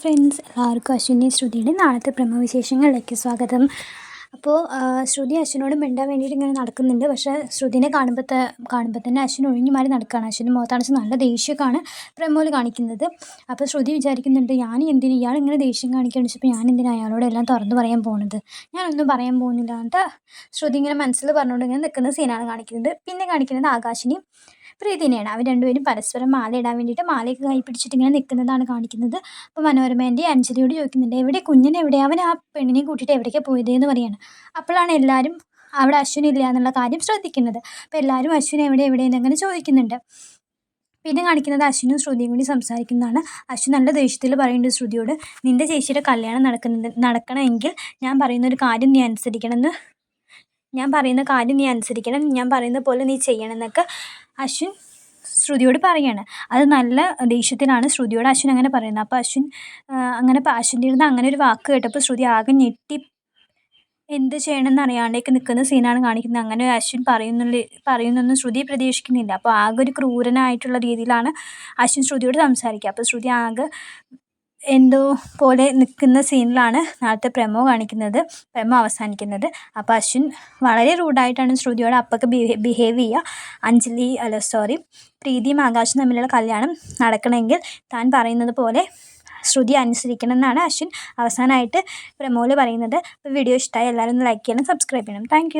Friends എല്ലാവർക്കും അശ്വിനി ശ്രുതിയുടെ നാളത്തെ പ്രമവിശേഷങ്ങളിലേക്ക് സ്വാഗതം. അപ്പോൾ ശ്രുതി അശ്വിനോട് മിണ്ടാൻ വേണ്ടിയിട്ട് ഇങ്ങനെ നടക്കുന്നുണ്ട്. പക്ഷേ ശ്രുതിനെ കാണുമ്പോൾ കാണുമ്പോൾ തന്നെ അശ്വിൻ ഒഴിഞ്ഞു മാറി നടക്കുകയാണ് അശ്വിന്റെ മുഖത്താണ് നല്ല ദേഷ്യമൊക്കെയാണ് പ്രമോൽ കാണിക്കുന്നത്. അപ്പോൾ ശ്രുതി വിചാരിക്കുന്നുണ്ട് ഞാൻ എന്തിന്? ഇയാൾ ഇങ്ങനെ ദേഷ്യം കാണിക്കുകയാണ് വെച്ചപ്പോൾ ഞാൻ എന്തിനാ അയാളോട് എല്ലാം തുറന്നു പറയാൻ പോകുന്നത് ഞാനൊന്നും പറയാൻ പോകുന്നില്ല. എന്നിട്ട് ശ്രുതി ഇങ്ങനെ മനസ്സിൽ പറഞ്ഞുകൊണ്ട് ഇങ്ങനെ നിൽക്കുന്ന സീനാണ് കാണിക്കുന്നത്. പിന്നെ കാണിക്കുന്നത് ആകാശിനെയും പ്രീതിനെയാണ് അവർ രണ്ടുപേരും പരസ്പരം മാല ഇടാൻ വേണ്ടിയിട്ട് മാലയൊക്കെ കൈ പിടിച്ചിട്ട് ഇങ്ങനെ നിൽക്കുന്നതാണ് കാണിക്കുന്നത്. അപ്പോൾ മനോരമേന്റെ അഞ്ജലിയോട് ചോദിക്കുന്നുണ്ട് എവിടെ കുഞ്ഞിനെ എവിടെ? അവൻ ആ പെണ്ണിനെ കൂട്ടിയിട്ട് എവിടേക്കാണ് പോയത് എന്ന് പറയാണ്. അപ്പോഴാണ് എല്ലാവരും അവിടെ അശ്വിൻ ഇല്ല എന്നുള്ള കാര്യം ശ്രദ്ധിക്കുന്നത്. അപ്പോൾ എല്ലാവരും അശ്വിൻ എവിടെ? എവിടെയെന്ന് അങ്ങനെ ചോദിക്കുന്നുണ്ട്. പിന്നെ കാണിക്കുന്നത് അശ്വിനും ശ്രുതിയും കൂടി സംസാരിക്കുന്നതാണ്. അശ്വിൻ നല്ല ദേഷ്യത്തിൽ പറയുന്നുണ്ട് ശ്രുതിയോട് നിന്റെ ചേച്ചിയുടെ കല്യാണം നടക്കുന്നത് നടക്കണമെങ്കിൽ ഞാൻ പറയുന്ന ഒരു കാര്യം നീ അനുസരിക്കണമെന്ന് ഞാൻ പറയുന്ന കാര്യം നീ അനുസരിക്കണം ഞാൻ പറയുന്ന പോലെ നീ ചെയ്യണം എന്നൊക്കെ അശ്വിൻ ശ്രുതിയോട് പറയാണ്. അത് നല്ല ദേഷ്യത്തിലാണ് ശ്രുതിയോട് അശ്വിൻ അങ്ങനെ പറയുന്നത്. അപ്പോൾ അശ്വിൻ അങ്ങനെ അശ്വിന്റെ ഇരുന്ന് അങ്ങനെ ഒരു വാക്ക് കേട്ടപ്പോൾ ശ്രുതി ആകെ ഞെട്ടി. എന്ത് ചെയ്യണമെന്ന് അറിയാണ്ടേക്ക് നിൽക്കുന്ന സീനാണ് കാണിക്കുന്നത്. അങ്ങനെ അശ്വിൻ പറയുന്നുള്ള പറയുന്നൊന്നും ശ്രുതി പ്രതീക്ഷിക്കുന്നില്ല. അപ്പോൾ ആകെ ഒരു ക്രൂരനായിട്ടുള്ള രീതിയിലാണ് അശ്വിൻ ശ്രുതിയോട് സംസാരിക്കുക. അപ്പോൾ ശ്രുതി ആകെ എന്തോ പോലെ നിൽക്കുന്ന സീനിലാണ് നാളത്തെ പ്രമോ കാണിക്കുന്നത് പ്രമോ അവസാനിക്കുന്നത്. അപ്പോൾ അശ്വിൻ വളരെ റൂഡായിട്ടാണ് ശ്രുതിയോട് അപ്പൊക്കെ ബിഹേവ് ചെയ്യുക. അഞ്ജലി അല്ല സോറി പ്രീതിയും ആകാശും തമ്മിലുള്ള കല്യാണം നടക്കണമെങ്കിൽ താൻ പറയുന്നത് പോലെ ശ്രുതി അനുസരിക്കണം എന്നാണ് അശ്വിൻ അവസാനമായിട്ട് പ്രമോയിൽ പറയുന്നത്. അപ്പോൾ വീഡിയോ ഇഷ്ടമായി എല്ലാവരും ഒന്ന് ലൈക്ക് ചെയ്യണം സബ്സ്ക്രൈബ് ചെയ്യണം. താങ്ക്